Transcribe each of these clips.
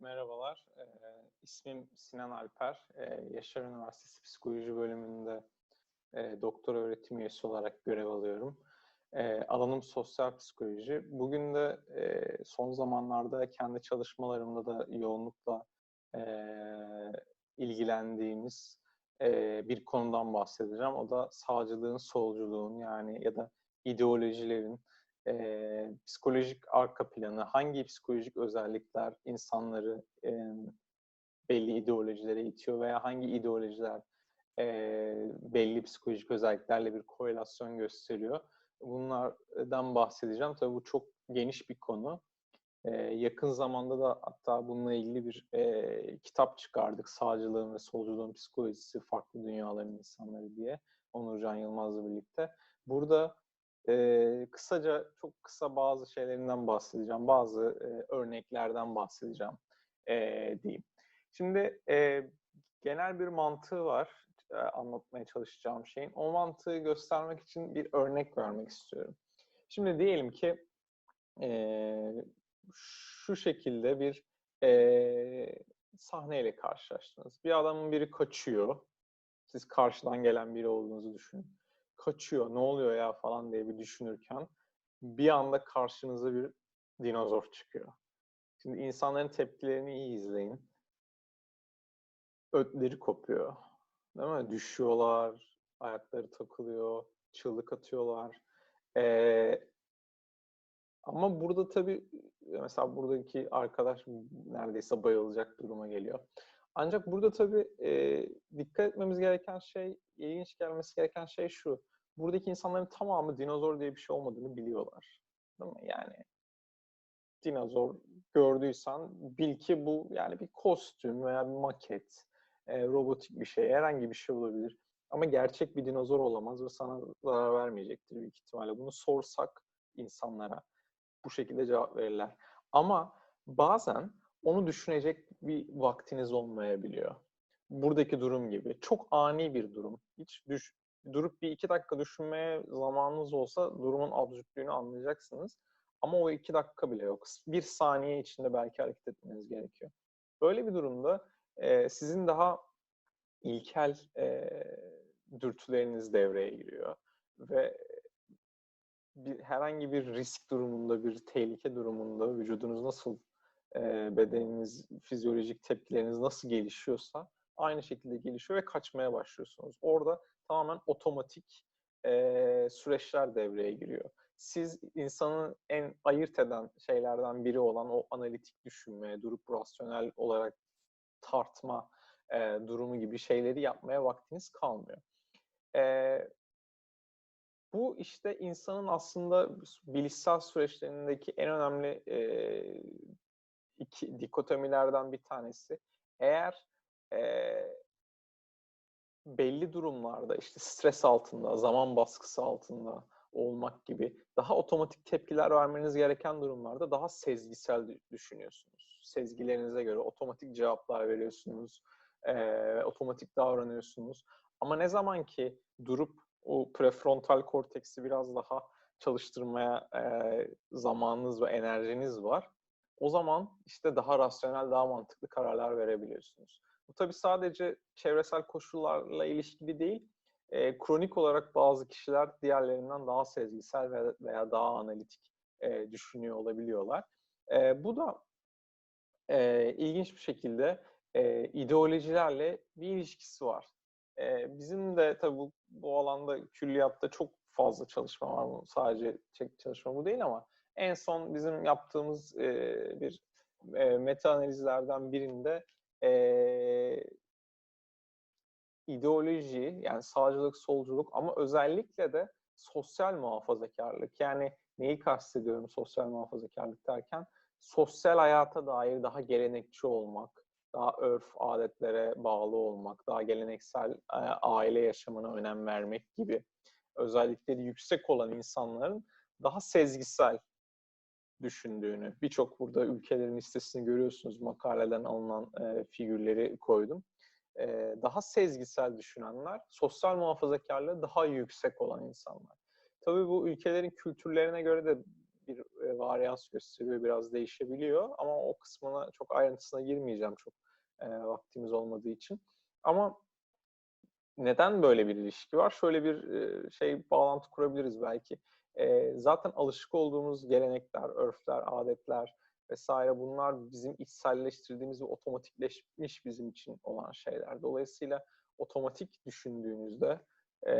merhabalar. Ee, ismim Sinan Alper. Ee, Yaşar Üniversitesi Psikoloji bölümünde e, doktor öğretim üyesi olarak görev alıyorum. E, alanım sosyal psikoloji. Bugün de e, son zamanlarda kendi çalışmalarımda da yoğunlukla e, ilgilendiğimiz e, bir konudan bahsedeceğim. O da sağcılığın, solculuğun yani ya da ideolojilerin e, psikolojik arka planı, hangi psikolojik özellikler insanları e, belli ideolojilere itiyor veya hangi ideolojiler e, belli psikolojik özelliklerle bir korelasyon gösteriyor. Bunlardan bahsedeceğim. Tabii bu çok geniş bir konu. E, yakın zamanda da hatta bununla ilgili bir e, kitap çıkardık. Sağcılığın ve solculuğun psikolojisi, farklı dünyaların insanları diye. Onurcan Yılmaz'la birlikte. Burada e, kısaca, çok kısa bazı şeylerinden bahsedeceğim. Bazı e, örneklerden bahsedeceğim e, diyeyim. Şimdi e, genel bir mantığı var e, anlatmaya çalışacağım şeyin. O mantığı göstermek için bir örnek vermek istiyorum. Şimdi diyelim ki e, şu şekilde bir e, sahneyle karşılaştınız. Bir adamın biri kaçıyor. Siz karşıdan gelen biri olduğunuzu düşünün kaçıyor, ne oluyor ya falan diye bir düşünürken bir anda karşınıza bir dinozor çıkıyor. Şimdi insanların tepkilerini iyi izleyin. Ötleri kopuyor. Değil mi? Düşüyorlar, ayakları takılıyor, çığlık atıyorlar. Ee, ama burada tabii mesela buradaki arkadaş neredeyse bayılacak duruma geliyor. Ancak burada tabii e, dikkat etmemiz gereken şey, ilginç gelmesi gereken şey şu. Buradaki insanların tamamı dinozor diye bir şey olmadığını biliyorlar. Değil mi? Yani dinozor gördüysen bil ki bu yani bir kostüm veya bir maket, e, robotik bir şey, herhangi bir şey olabilir. Ama gerçek bir dinozor olamaz ve sana zarar vermeyecektir büyük ihtimalle. Bunu sorsak insanlara bu şekilde cevap verirler. Ama bazen onu düşünecek bir vaktiniz olmayabiliyor. Buradaki durum gibi. Çok ani bir durum. Hiç düş, durup bir iki dakika düşünmeye zamanınız olsa durumun absürtlüğünü anlayacaksınız. Ama o iki dakika bile yok. Bir saniye içinde belki hareket etmeniz gerekiyor. Böyle bir durumda e, sizin daha ilkel e, dürtüleriniz devreye giriyor. Ve bir, herhangi bir risk durumunda, bir tehlike durumunda vücudunuz nasıl bedeniniz, fizyolojik tepkileriniz nasıl gelişiyorsa aynı şekilde gelişiyor ve kaçmaya başlıyorsunuz. Orada tamamen otomatik süreçler devreye giriyor. Siz insanın en ayırt eden şeylerden biri olan o analitik düşünme, durup rasyonel olarak tartma e, durumu gibi şeyleri yapmaya vaktiniz kalmıyor. E, bu işte insanın aslında bilişsel süreçlerindeki en önemli e, iki dikotomilerden bir tanesi. Eğer e, belli durumlarda işte stres altında, zaman baskısı altında olmak gibi daha otomatik tepkiler vermeniz gereken durumlarda daha sezgisel düşünüyorsunuz. Sezgilerinize göre otomatik cevaplar veriyorsunuz, e, otomatik davranıyorsunuz. Ama ne zaman ki durup o prefrontal korteksi biraz daha çalıştırmaya e, zamanınız ve enerjiniz var. O zaman işte daha rasyonel, daha mantıklı kararlar verebiliyorsunuz. Bu tabii sadece çevresel koşullarla ilişkili değil, e, kronik olarak bazı kişiler diğerlerinden daha sezgisel veya, daha analitik e, düşünüyor olabiliyorlar. E, bu da e, ilginç bir şekilde e, ideolojilerle bir ilişkisi var. E, bizim de tabii bu, bu alanda külliyatta çok fazla çalışma var. Sadece çalışma bu değil ama en son bizim yaptığımız e, bir e, meta analizlerden birinde e, ideoloji yani sağcılık, solculuk ama özellikle de sosyal muhafazakarlık. Yani neyi kastediyorum sosyal muhafazakarlık derken? Sosyal hayata dair daha gelenekçi olmak, daha örf, adetlere bağlı olmak, daha geleneksel e, aile yaşamına önem vermek gibi özellikleri yüksek olan insanların daha sezgisel düşündüğünü, birçok burada ülkelerin listesini görüyorsunuz, makaleden alınan e, figürleri koydum. E, daha sezgisel düşünenler, sosyal muhafazakarlığı daha yüksek olan insanlar. Tabii bu ülkelerin kültürlerine göre de bir e, varyans gösteriyor, biraz değişebiliyor. Ama o kısmına çok ayrıntısına girmeyeceğim çok e, vaktimiz olmadığı için. Ama neden böyle bir ilişki var? Şöyle bir e, şey bağlantı kurabiliriz belki. E, zaten alışık olduğumuz gelenekler, örfler, adetler vesaire bunlar bizim içselleştirdiğimiz ve otomatikleşmiş bizim için olan şeyler. Dolayısıyla otomatik düşündüğünüzde e,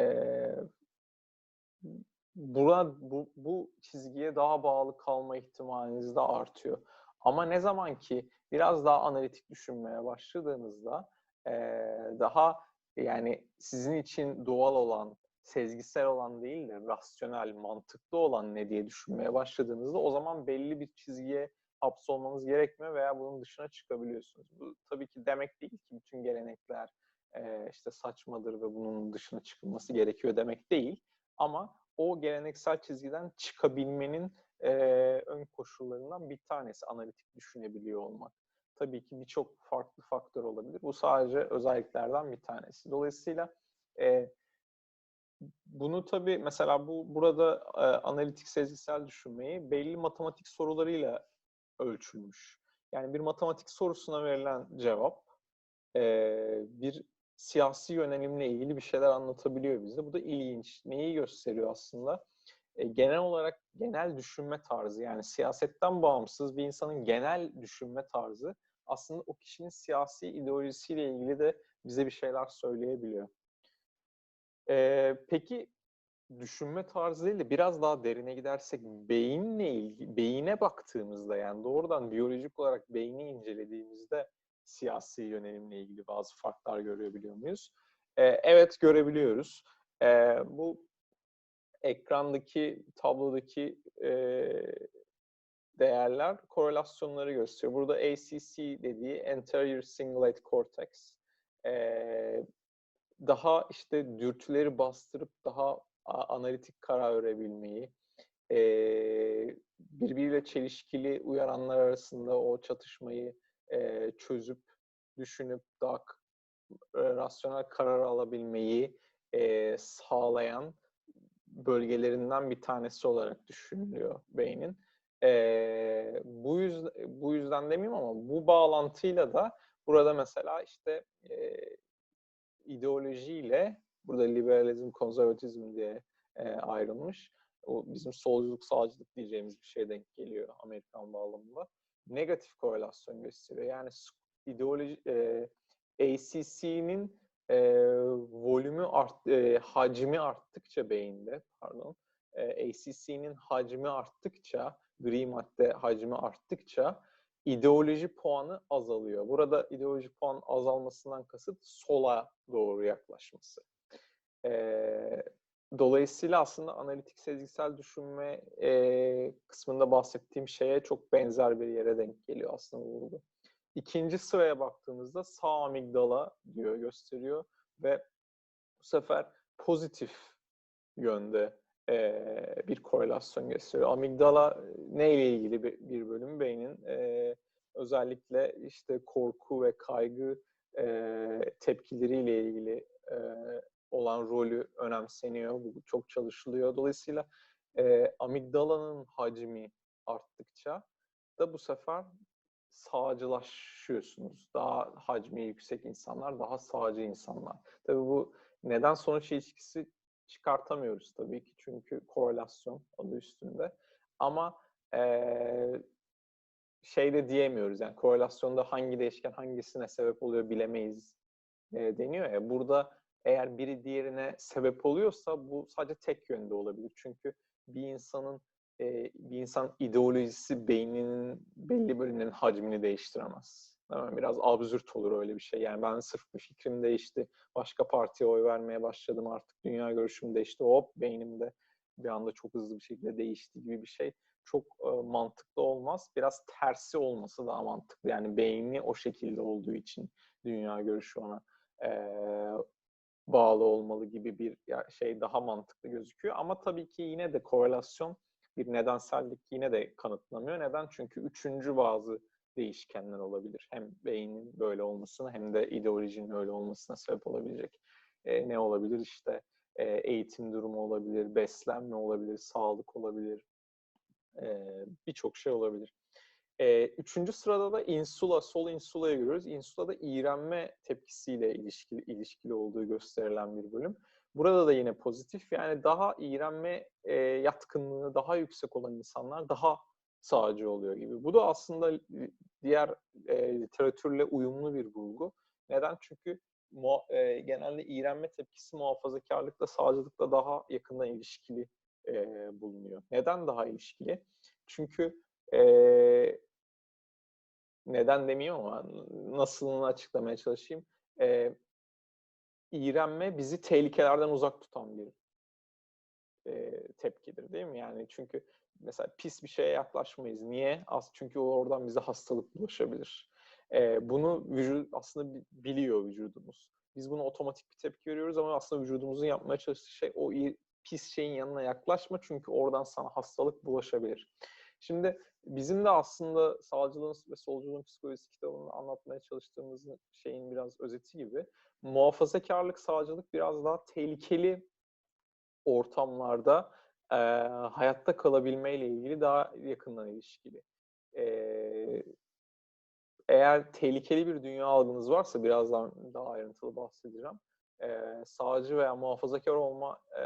buna, bu, bu çizgiye daha bağlı kalma ihtimaliniz de artıyor. Ama ne zaman ki biraz daha analitik düşünmeye başladığınızda e, daha yani sizin için doğal olan, sezgisel olan değil de rasyonel, mantıklı olan ne diye düşünmeye başladığınızda o zaman belli bir çizgiye hapsolmanız gerekmiyor veya bunun dışına çıkabiliyorsunuz. Bu tabii ki demek değil ki bütün gelenekler e, işte saçmadır ve bunun dışına çıkılması gerekiyor demek değil. Ama o geleneksel çizgiden çıkabilmenin e, ön koşullarından bir tanesi analitik düşünebiliyor olmak. Tabii ki birçok farklı faktör olabilir. Bu sadece özelliklerden bir tanesi. Dolayısıyla e, bunu tabii mesela bu burada e, analitik sezgisel düşünmeyi belli matematik sorularıyla ölçülmüş. Yani bir matematik sorusuna verilen cevap e, bir siyasi yönelimle ilgili bir şeyler anlatabiliyor bize. Bu da ilginç. Neyi gösteriyor aslında? E, genel olarak genel düşünme tarzı yani siyasetten bağımsız bir insanın genel düşünme tarzı aslında o kişinin siyasi ideolojisiyle ilgili de bize bir şeyler söyleyebiliyor. E, peki düşünme tarzı değil de biraz daha derine gidersek beyinle ilgili, beyine baktığımızda yani doğrudan biyolojik olarak beyni incelediğimizde siyasi yönelimle ilgili bazı farklar görebiliyor muyuz? Ee, evet görebiliyoruz. Ee, bu ekrandaki tablodaki e, değerler korelasyonları gösteriyor. Burada ACC dediği Anterior Cingulate Cortex e, daha işte dürtüleri bastırıp daha analitik karar verebilmeyi, e, birbiriyle çelişkili uyaranlar arasında o çatışmayı e, çözüp, düşünüp daha rasyonel karar alabilmeyi e, sağlayan bölgelerinden bir tanesi olarak düşünülüyor beynin. E, bu yüzden bu yüzden demeyeyim ama bu bağlantıyla da burada mesela işte e, ideolojiyle burada liberalizm, konservatizm diye e, ayrılmış. O bizim solculuk, sağcılık diyeceğimiz bir şey denk geliyor Amerikan bağlamında. Negatif korelasyon gösteriyor. Yani ideoloji e, ACC'nin e, volümü art, e, hacmi arttıkça beyinde, pardon, e, ACC'nin hacmi arttıkça, gri madde hacmi arttıkça ideoloji puanı azalıyor. Burada ideoloji puan azalmasından kasıt sola doğru yaklaşması. E, dolayısıyla aslında analitik sezgisel düşünme e, kısmında bahsettiğim şeye çok benzer bir yere denk geliyor aslında burada. İkinci sıraya baktığımızda sağ amigdala diyor gösteriyor ve bu sefer pozitif yönde e, bir korelasyon gösteriyor. Amigdala ne ile ilgili bir, bir bölüm beynin e, özellikle işte korku ve kaygı e, tepkileriyle ilgili e, olan rolü önemseniyor. Bu çok çalışılıyor. Dolayısıyla e, amigdalanın hacmi arttıkça da bu sefer sağcılaşıyorsunuz. Daha hacmi yüksek insanlar, daha sağcı insanlar. Tabii bu neden sonuç ilişkisi çıkartamıyoruz tabii ki çünkü korelasyon adı üstünde. Ama e, şey de diyemiyoruz yani korelasyonda hangi değişken hangisine sebep oluyor bilemeyiz deniyor ya. Burada eğer biri diğerine sebep oluyorsa bu sadece tek yönde olabilir. Çünkü bir insanın e, bir insan ideolojisi beyninin belli bölümünün hacmini değiştiremez. Değil Biraz absürt olur öyle bir şey. Yani ben sırf bir fikrim değişti, başka partiye oy vermeye başladım artık dünya görüşüm değişti. Hop beynimde bir anda çok hızlı bir şekilde değişti gibi bir şey çok e, mantıklı olmaz. Biraz tersi olması daha mantıklı. Yani beyni o şekilde olduğu için dünya görüşü ona e, bağlı olmalı gibi bir şey daha mantıklı gözüküyor. Ama tabii ki yine de korelasyon bir nedensellik yine de kanıtlamıyor. Neden? Çünkü üçüncü bazı değişkenler olabilir. Hem beynin böyle olmasına hem de ideolojinin öyle olmasına sebep olabilecek. E, ne olabilir? İşte e, eğitim durumu olabilir, beslenme olabilir, sağlık olabilir, E, Birçok şey olabilir. E, üçüncü sırada da insula, sol insula'yı görüyoruz. Insula da iğrenme tepkisiyle ilişkili, ilişkili olduğu gösterilen bir bölüm. Burada da yine pozitif. Yani daha iğrenme e, yatkınlığı daha yüksek olan insanlar daha sağcı oluyor gibi. Bu da aslında diğer e, literatürle uyumlu bir bulgu. Neden? Çünkü e, genelde iğrenme tepkisi muhafazakarlıkla, sağcılıkla daha yakından ilişkili e, bulunuyor. Neden daha ilişkili? Çünkü e, neden demiyorum ama nasılını açıklamaya çalışayım. E, iğrenme bizi tehlikelerden uzak tutan bir e, tepkidir değil mi? Yani çünkü mesela pis bir şeye yaklaşmayız. Niye? Az çünkü oradan bize hastalık bulaşabilir. E, bunu vücut aslında biliyor vücudumuz. Biz bunu otomatik bir tepki veriyoruz ama aslında vücudumuzun yapmaya çalıştığı şey o pis şeyin yanına yaklaşma çünkü oradan sana hastalık bulaşabilir. Şimdi bizim de aslında sağcılığın ve solculuğun psikolojisi kitabını anlatmaya çalıştığımız şeyin biraz özeti gibi muhafazakarlık, sağcılık biraz daha tehlikeli ortamlarda e, hayatta kalabilmeyle ilgili daha yakından ilişkili. E, eğer tehlikeli bir dünya algınız varsa birazdan daha ayrıntılı bahsedeceğim. E, sağcı veya muhafazakar olma e,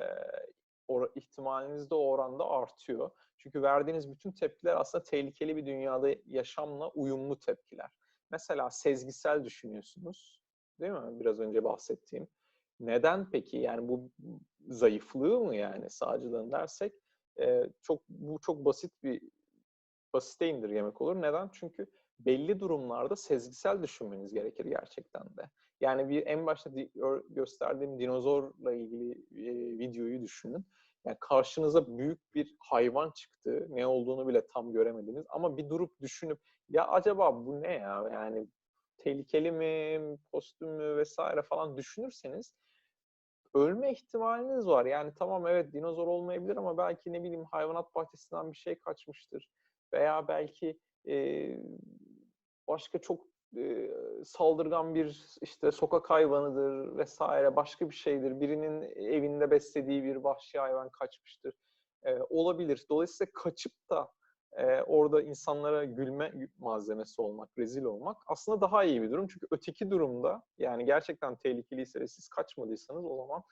or- ihtimaliniz de o oranda artıyor. Çünkü verdiğiniz bütün tepkiler aslında tehlikeli bir dünyada yaşamla uyumlu tepkiler. Mesela sezgisel düşünüyorsunuz. Değil mi? Biraz önce bahsettiğim. Neden peki? Yani bu zayıflığı mı yani sağcılığın dersek e, çok bu çok basit bir basite indirgemek olur. Neden? Çünkü belli durumlarda sezgisel düşünmeniz gerekir gerçekten de. Yani bir en başta di, gösterdiğim dinozorla ilgili e, videoyu düşünün. Yani karşınıza büyük bir hayvan çıktı. Ne olduğunu bile tam göremediniz. Ama bir durup düşünüp ya acaba bu ne ya? Yani tehlikeli mi, kostüm mü vesaire falan düşünürseniz ölme ihtimaliniz var. Yani tamam evet dinozor olmayabilir ama belki ne bileyim hayvanat bahçesinden bir şey kaçmıştır. Veya belki e, başka çok e, saldırgan bir işte sokak hayvanıdır vesaire başka bir şeydir. Birinin evinde beslediği bir vahşi hayvan kaçmıştır. E, olabilir. Dolayısıyla kaçıp da e, orada insanlara gülme malzemesi olmak, rezil olmak aslında daha iyi bir durum. Çünkü öteki durumda yani gerçekten tehlikeliyse ve siz kaçmadıysanız o zaman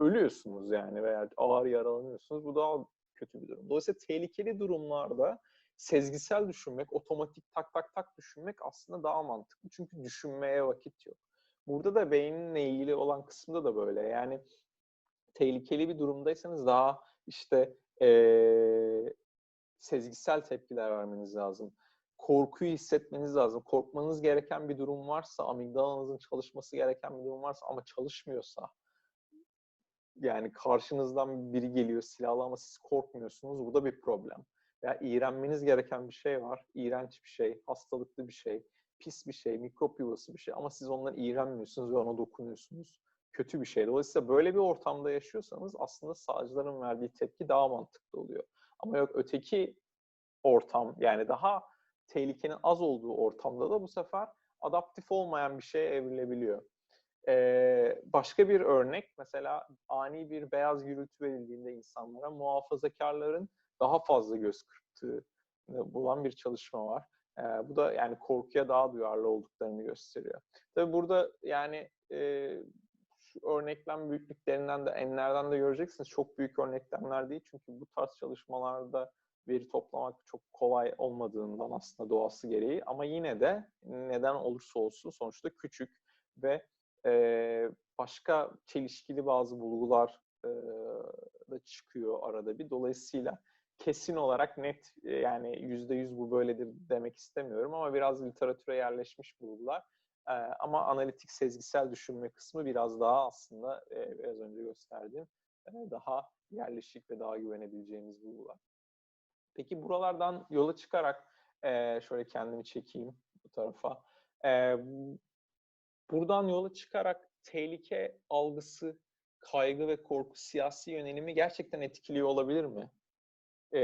ölüyorsunuz yani veya ağır yaralanıyorsunuz. Bu daha kötü bir durum. Dolayısıyla tehlikeli durumlarda sezgisel düşünmek, otomatik tak tak tak düşünmek aslında daha mantıklı. Çünkü düşünmeye vakit yok. Burada da beyninle ilgili olan kısımda da böyle. Yani tehlikeli bir durumdaysanız daha işte ee, sezgisel tepkiler vermeniz lazım. Korkuyu hissetmeniz lazım. Korkmanız gereken bir durum varsa, amigdalanızın çalışması gereken bir durum varsa ama çalışmıyorsa yani karşınızdan biri geliyor silahlı ama siz korkmuyorsunuz. Bu da bir problem. Ya iğrenmeniz gereken bir şey var. İğrenç bir şey, hastalıklı bir şey, pis bir şey, mikrop yuvası bir şey ama siz ondan iğrenmiyorsunuz ve ona dokunuyorsunuz. Kötü bir şey. Dolayısıyla böyle bir ortamda yaşıyorsanız aslında sağcıların verdiği tepki daha mantıklı oluyor. Ama yok öteki ortam yani daha tehlikenin az olduğu ortamda da bu sefer adaptif olmayan bir şeye evrilebiliyor. Ee, başka bir örnek mesela ani bir beyaz gürültü verildiğinde insanlara muhafazakarların daha fazla göz kırptığı bulan bir çalışma var. Ee, bu da yani korkuya daha duyarlı olduklarını gösteriyor. Tabii burada yani e, şu örneklem büyüklüklerinden de enlerden de göreceksiniz. Çok büyük örneklemler değil çünkü bu tarz çalışmalarda veri toplamak çok kolay olmadığından aslında doğası gereği ama yine de neden olursa olsun sonuçta küçük ve e, başka çelişkili bazı bulgular e, da çıkıyor arada bir. Dolayısıyla kesin olarak net yani yüzde yüz bu böyledir demek istemiyorum ama biraz literatüre yerleşmiş bulgular. E, ama analitik sezgisel düşünme kısmı biraz daha aslında e, biraz önce gösterdiğim e, daha yerleşik ve daha güvenebileceğimiz bulgular. Peki buralardan yola çıkarak e, şöyle kendimi çekeyim bu tarafa. E, buradan yola çıkarak tehlike algısı, kaygı ve korku siyasi yönelimi gerçekten etkiliyor olabilir mi? E,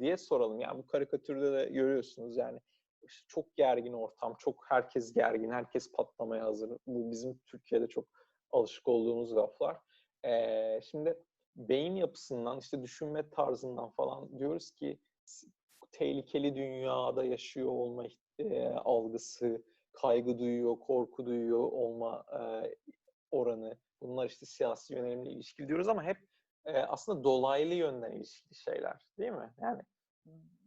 diye soralım. Yani bu karikatürde de görüyorsunuz yani işte çok gergin ortam, çok herkes gergin, herkes patlamaya hazır. Bu bizim Türkiye'de çok alışık olduğumuz laflar. E, şimdi beyin yapısından, işte düşünme tarzından falan diyoruz ki tehlikeli dünyada yaşıyor olma e, algısı, kaygı duyuyor, korku duyuyor olma e, oranı. Bunlar işte siyasi yönelimle ilişkili diyoruz ama hep e, aslında dolaylı yönden ilişkili şeyler değil mi? Yani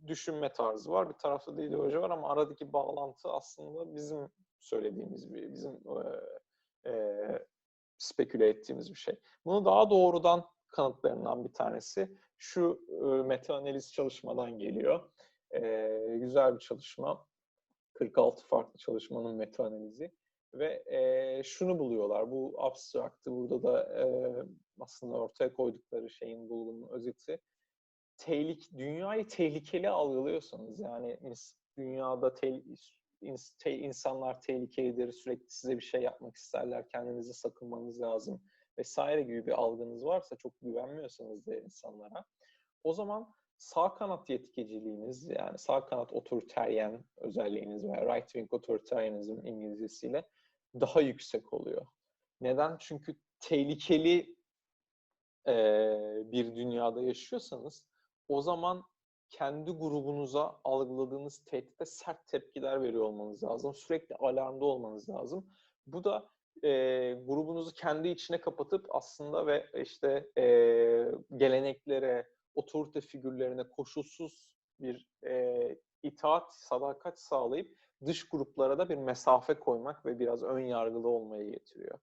düşünme tarzı var, bir tarafta da ideoloji var ama aradaki bağlantı aslında bizim söylediğimiz bir, bizim e, e, speküle ettiğimiz bir şey. Bunu daha doğrudan kanıtlarından bir tanesi şu e, meta analiz çalışmadan geliyor. E, güzel bir çalışma. 46 farklı çalışmanın meta analizi ve e, şunu buluyorlar. Bu abstraktı burada da e, aslında ortaya koydukları şeyin bulgunun özeti. Tehlik, dünyayı tehlikeli algılıyorsanız yani dünyada te, te, insanlar tehlikelidir, sürekli size bir şey yapmak isterler, kendinizi sakınmanız lazım vesaire gibi bir algınız varsa çok güvenmiyorsanız da insanlara o zaman sağ kanat yetkiciliğiniz yani sağ kanat otoriteryen özelliğiniz veya right wing otoriteryenizm İngilizcesiyle daha yüksek oluyor. Neden? Çünkü tehlikeli e, bir dünyada yaşıyorsanız o zaman kendi grubunuza algıladığınız tehditte sert tepkiler veriyor olmanız lazım. Sürekli alarmda olmanız lazım. Bu da e, grubunuzu kendi içine kapatıp aslında ve işte e, geleneklere, otorite figürlerine koşulsuz bir e, itaat, sadakat sağlayıp dış gruplara da bir mesafe koymak ve biraz ön yargılı olmayı getiriyor.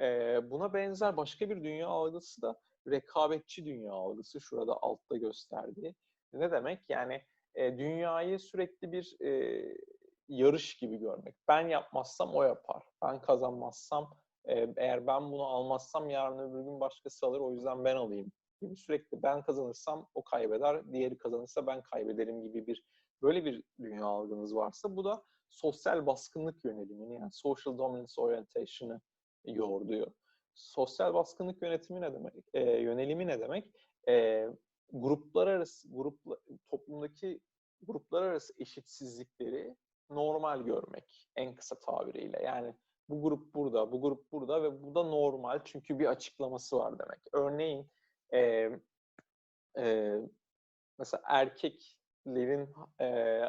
E, buna benzer başka bir dünya algısı da rekabetçi dünya algısı. Şurada altta gösterdiği. Ne demek? Yani e, dünyayı sürekli bir e, yarış gibi görmek. Ben yapmazsam o yapar. Ben kazanmazsam eğer ben bunu almazsam yarın öbür gün başkası alır o yüzden ben alayım gibi sürekli ben kazanırsam o kaybeder, diğeri kazanırsa ben kaybederim gibi bir böyle bir dünya algınız varsa bu da sosyal baskınlık yönelimini yani social dominance orientation'ı yoğurduyor. Sosyal baskınlık yönetimi ne demek? E, yönelimi ne demek? E, gruplar arası, grup, toplumdaki gruplar arası eşitsizlikleri normal görmek en kısa tabiriyle. Yani bu grup burada, bu grup burada ve bu da normal çünkü bir açıklaması var demek. Örneğin e, e, mesela erkeklerin e,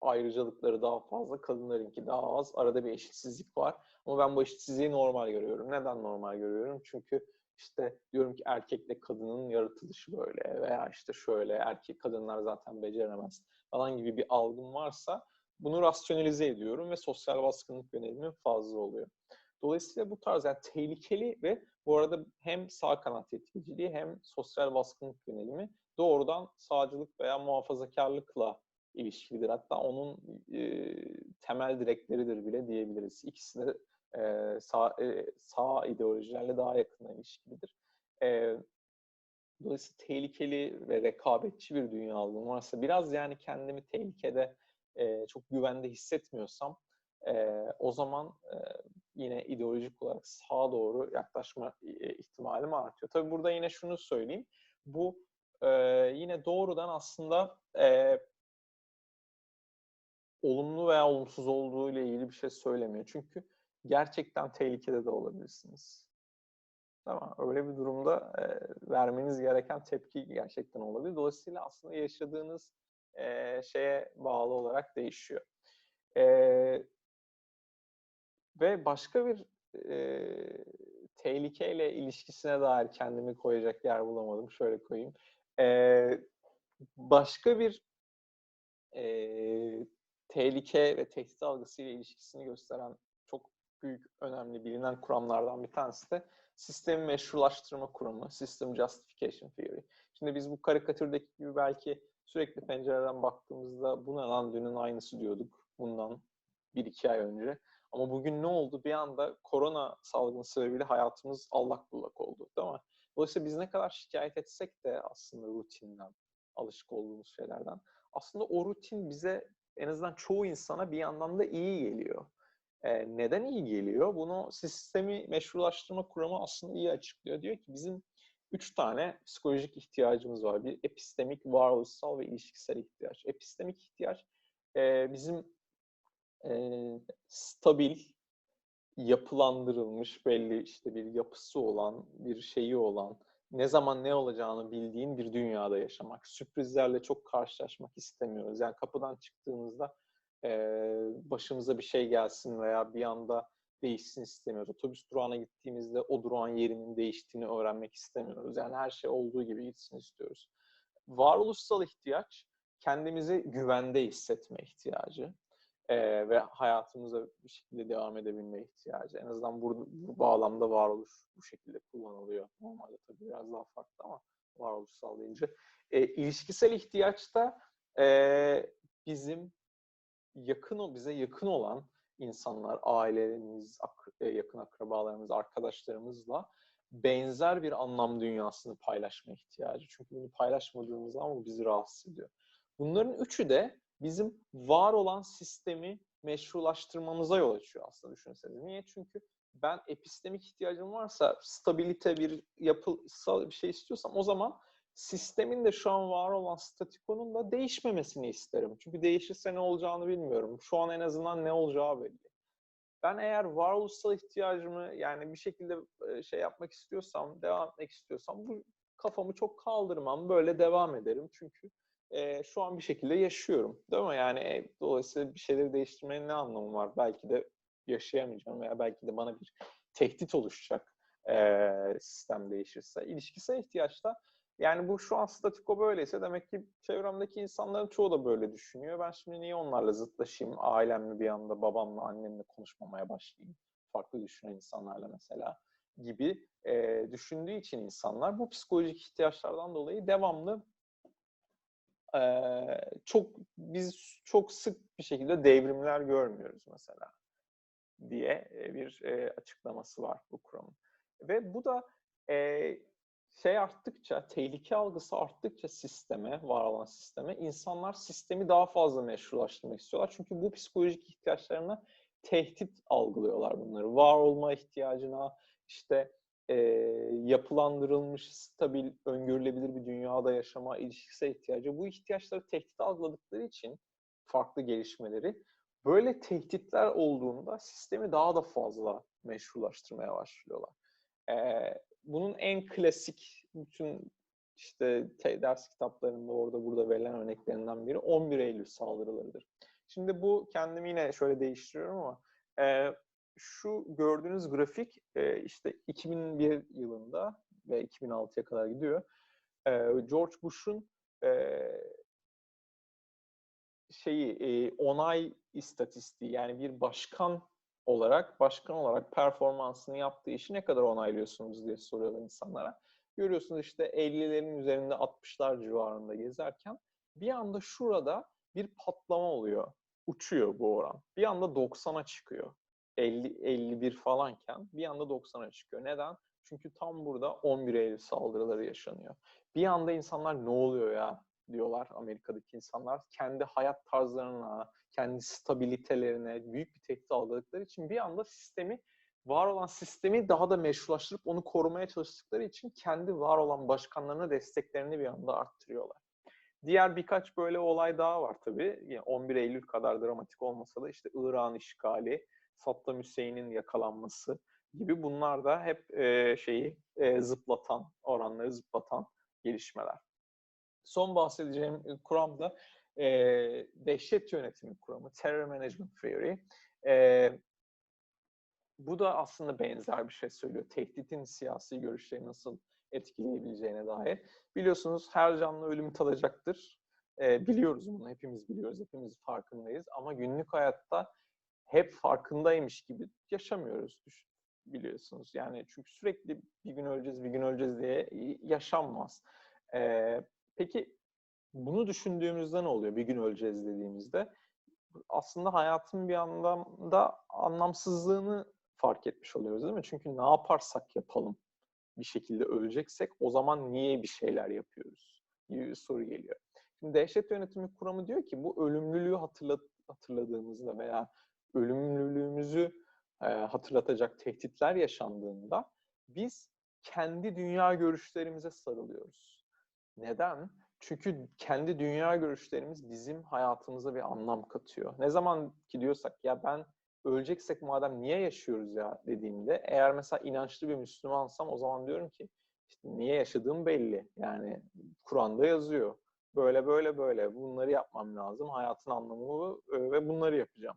ayrıcalıkları daha fazla, kadınlarınki daha az. Arada bir eşitsizlik var. Ama ben bu eşitsizliği normal görüyorum. Neden normal görüyorum? Çünkü işte diyorum ki erkekle kadının yaratılışı böyle veya işte şöyle erkek kadınlar zaten beceremez falan gibi bir algım varsa bunu rasyonalize ediyorum ve sosyal baskınlık yönelimim fazla oluyor. Dolayısıyla bu tarz yani tehlikeli ve bu arada hem sağ kanat yetkiciliği hem sosyal baskınlık yönelimi doğrudan sağcılık veya muhafazakarlıkla ilişkilidir. Hatta onun e, temel direkleridir bile diyebiliriz. İkisi de e, sağ, e, sağ ideolojilerle daha yakından ilişkilidir. E, dolayısıyla tehlikeli ve rekabetçi bir dünya algım varsa biraz yani kendimi tehlikede e, çok güvende hissetmiyorsam e, o zaman e, yine ideolojik olarak sağa doğru yaklaşma e, ihtimalim artıyor. Tabii burada yine şunu söyleyeyim. Bu e, yine doğrudan aslında e, olumlu veya olumsuz olduğu ile ilgili bir şey söylemiyor. Çünkü gerçekten tehlikede de olabilirsiniz. Ama öyle bir durumda e, vermeniz gereken tepki gerçekten olabilir. Dolayısıyla aslında yaşadığınız e, şeye bağlı olarak değişiyor. E, ve başka bir e, tehlikeyle ilişkisine dair kendimi koyacak yer bulamadım. Şöyle koyayım. E, başka bir e, tehlike ve tehdit algısıyla ilişkisini gösteren çok büyük, önemli bilinen kuramlardan bir tanesi de sistemi meşrulaştırma kuramı, System Justification Theory. Şimdi biz bu karikatürdeki gibi belki sürekli pencereden baktığımızda bu ne lan dünün aynısı diyorduk bundan bir iki ay önce. Ama bugün ne oldu? Bir anda korona salgını sebebiyle hayatımız allak bullak oldu değil mi? Dolayısıyla biz ne kadar şikayet etsek de aslında rutinden, alışık olduğumuz şeylerden. Aslında o rutin bize en azından çoğu insana bir yandan da iyi geliyor. Ee, neden iyi geliyor? Bunu sistemi meşrulaştırma kuramı aslında iyi açıklıyor. Diyor ki bizim üç tane psikolojik ihtiyacımız var. Bir epistemik, varoluşsal ve ilişkisel ihtiyaç. Epistemik ihtiyaç e, bizim e, stabil, yapılandırılmış belli işte bir yapısı olan, bir şeyi olan, ne zaman ne olacağını bildiğin bir dünyada yaşamak. Sürprizlerle çok karşılaşmak istemiyoruz. Yani kapıdan çıktığımızda e, başımıza bir şey gelsin veya bir anda değişsin istemiyoruz. Otobüs durağına gittiğimizde o durağın yerinin değiştiğini öğrenmek istemiyoruz. Yani her şey olduğu gibi gitsin istiyoruz. Varoluşsal ihtiyaç kendimizi güvende hissetme ihtiyacı e, ve hayatımıza bir şekilde devam edebilme ihtiyacı. En azından bu, bu bağlamda varoluş bu şekilde kullanılıyor. Normalde tabii biraz daha farklı ama varoluşsal deyince. E, ilişkisel ihtiyaç da e, bizim yakın o bize yakın olan insanlar, ailelerimiz, ak- e, yakın akrabalarımız, arkadaşlarımızla benzer bir anlam dünyasını paylaşma ihtiyacı. Çünkü bunu paylaşmadığımız zaman bu bizi rahatsız ediyor. Bunların üçü de bizim var olan sistemi meşrulaştırmamıza yol açıyor aslında düşünseniz. Niye? Çünkü ben epistemik ihtiyacım varsa stabilite bir yapısal bir şey istiyorsam o zaman sistemin de şu an var olan statikonun da değişmemesini isterim. Çünkü değişirse ne olacağını bilmiyorum. Şu an en azından ne olacağı belli. Ben eğer varoluşsal ihtiyacımı yani bir şekilde şey yapmak istiyorsam, devam etmek istiyorsam bu kafamı çok kaldırmam. Böyle devam ederim. Çünkü e, şu an bir şekilde yaşıyorum. Değil mi? Yani e, dolayısıyla bir şeyleri değiştirmenin ne anlamı var? Belki de yaşayamayacağım veya belki de bana bir tehdit oluşacak e, sistem değişirse. İlişkisel ihtiyaçta yani bu şu an statiko böyleyse demek ki çevremdeki insanların çoğu da böyle düşünüyor. Ben şimdi niye onlarla zıtlaşayım? Ailemle bir anda babamla, annemle konuşmamaya başlayayım. Farklı düşünen insanlarla mesela gibi e, düşündüğü için insanlar bu psikolojik ihtiyaçlardan dolayı devamlı e, çok biz çok sık bir şekilde devrimler görmüyoruz mesela diye bir e, açıklaması var bu kuramın. Ve bu da e, şey arttıkça, tehlike algısı arttıkça sisteme, var olan sisteme, insanlar sistemi daha fazla meşrulaştırmak istiyorlar. Çünkü bu psikolojik ihtiyaçlarına tehdit algılıyorlar bunları. Var olma ihtiyacına, işte e, yapılandırılmış, stabil, öngörülebilir bir dünyada yaşama, ilişkisel ihtiyacı. Bu ihtiyaçları tehdit algıladıkları için farklı gelişmeleri böyle tehditler olduğunda sistemi daha da fazla meşrulaştırmaya başlıyorlar. E, bunun en klasik bütün işte ders kitaplarında orada burada verilen örneklerinden biri 11 Eylül saldırılarıdır. Şimdi bu kendimi yine şöyle değiştiriyorum ama e, şu gördüğünüz grafik e, işte 2001 yılında ve 2006'ya kadar gidiyor. E, George Bush'un e, şeyi e, onay istatistiği yani bir başkan olarak, başkan olarak performansını yaptığı işi ne kadar onaylıyorsunuz diye soruyorlar insanlara. Görüyorsunuz işte 50'lerin üzerinde 60'lar civarında gezerken bir anda şurada bir patlama oluyor. Uçuyor bu oran. Bir anda 90'a çıkıyor. 50 51 falanken bir anda 90'a çıkıyor. Neden? Çünkü tam burada 11 Eylül saldırıları yaşanıyor. Bir anda insanlar ne oluyor ya diyorlar Amerika'daki insanlar. Kendi hayat tarzlarına, kendi stabilitelerine büyük bir tehdit algıladıkları için bir anda sistemi var olan sistemi daha da meşrulaştırıp onu korumaya çalıştıkları için kendi var olan başkanlarına desteklerini bir anda arttırıyorlar. Diğer birkaç böyle olay daha var tabii. Yani 11 Eylül kadar dramatik olmasa da işte İran işgali, Saddam Hüseyin'in yakalanması gibi bunlar da hep e, şeyi e, zıplatan, oranları zıplatan gelişmeler. Son bahsedeceğim kuram da e, dehşet yönetimi kuramı, Terror Management Theory. E, bu da aslında benzer bir şey söylüyor. Tehditin siyasi görüşleri nasıl etkileyebileceğine dair. Biliyorsunuz her canlı ölümü tadacaktır. E, biliyoruz bunu, hepimiz biliyoruz, hepimiz farkındayız. Ama günlük hayatta hep farkındaymış gibi yaşamıyoruz biliyorsunuz. Yani çünkü sürekli bir gün öleceğiz, bir gün öleceğiz diye yaşanmaz. Ee, peki bunu düşündüğümüzde ne oluyor? Bir gün öleceğiz dediğimizde aslında hayatın bir anlamda anlamsızlığını fark etmiş oluyoruz değil mi? Çünkü ne yaparsak yapalım bir şekilde öleceksek o zaman niye bir şeyler yapıyoruz gibi bir soru geliyor. Şimdi dehşet yönetimi kuramı diyor ki bu ölümlülüğü hatırlat, hatırladığımızda veya ölümlülüğümüzü e, hatırlatacak tehditler yaşandığında biz kendi dünya görüşlerimize sarılıyoruz. Neden? Çünkü kendi dünya görüşlerimiz bizim hayatımıza bir anlam katıyor. Ne zaman ki diyorsak ya ben öleceksek madem niye yaşıyoruz ya dediğimde eğer mesela inançlı bir Müslümansam o zaman diyorum ki İşte niye yaşadığım belli. Yani Kur'an'da yazıyor. Böyle böyle böyle bunları yapmam lazım. Hayatın anlamı bu ve bunları yapacağım.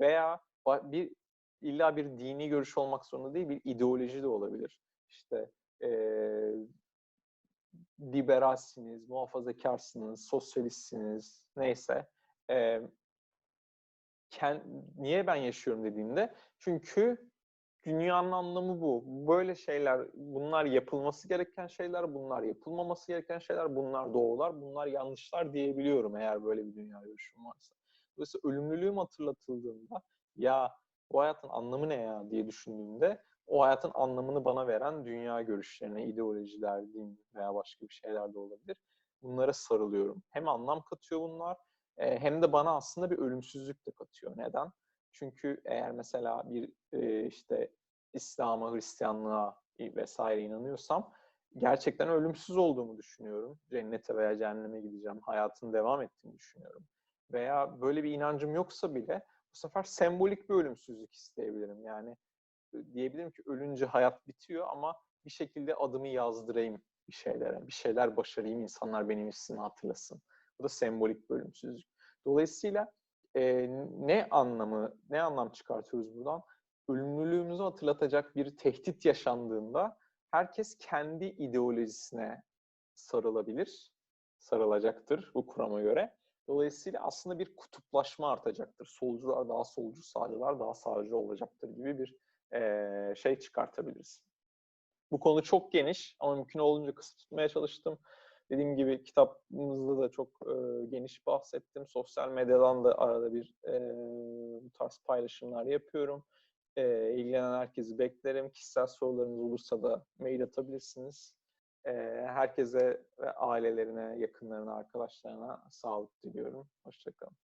Veya bir illa bir dini görüş olmak zorunda değil, bir ideoloji de olabilir. İşte e, liberalsiniz, muhafazakarsınız, sosyalistsiniz, neyse. E, kend, niye ben yaşıyorum dediğimde, çünkü dünyanın anlamı bu. Böyle şeyler, bunlar yapılması gereken şeyler, bunlar yapılmaması gereken şeyler, bunlar doğrular, bunlar yanlışlar diyebiliyorum eğer böyle bir dünya görüşüm varsa. Dolayısıyla ölümlülüğüm hatırlatıldığında ya bu hayatın anlamı ne ya diye düşündüğümde o hayatın anlamını bana veren dünya görüşlerine, ideolojiler, din veya başka bir şeyler de olabilir. Bunlara sarılıyorum. Hem anlam katıyor bunlar hem de bana aslında bir ölümsüzlük de katıyor. Neden? Çünkü eğer mesela bir işte İslam'a, Hristiyanlığa vesaire inanıyorsam gerçekten ölümsüz olduğumu düşünüyorum. Cennete veya cehenneme gideceğim, hayatın devam ettiğini düşünüyorum. Veya böyle bir inancım yoksa bile bu sefer sembolik bir ölümsüzlük isteyebilirim. Yani diyebilirim ki ölünce hayat bitiyor ama bir şekilde adımı yazdırayım bir şeylere, bir şeyler başarayım, insanlar benim ismimi hatırlasın. Bu da sembolik bir ölümsüzlük. Dolayısıyla e, ne anlamı, ne anlam çıkartıyoruz buradan? Ölümlülüğümüzü hatırlatacak bir tehdit yaşandığında herkes kendi ideolojisine sarılabilir, sarılacaktır bu kurama göre. Dolayısıyla aslında bir kutuplaşma artacaktır. Solcular daha solcu, sağcılar daha sağcı olacaktır gibi bir şey çıkartabiliriz. Bu konu çok geniş ama mümkün olduğunca kısa tutmaya çalıştım. Dediğim gibi kitabımızda da çok e, geniş bahsettim. Sosyal medyadan da arada bir e, bu tarz paylaşımlar yapıyorum. E, ilgilenen herkesi beklerim. Kişisel sorularınız olursa da mail atabilirsiniz. E, herkese ve ailelerine, yakınlarına, arkadaşlarına sağlık diliyorum. Hoşçakalın.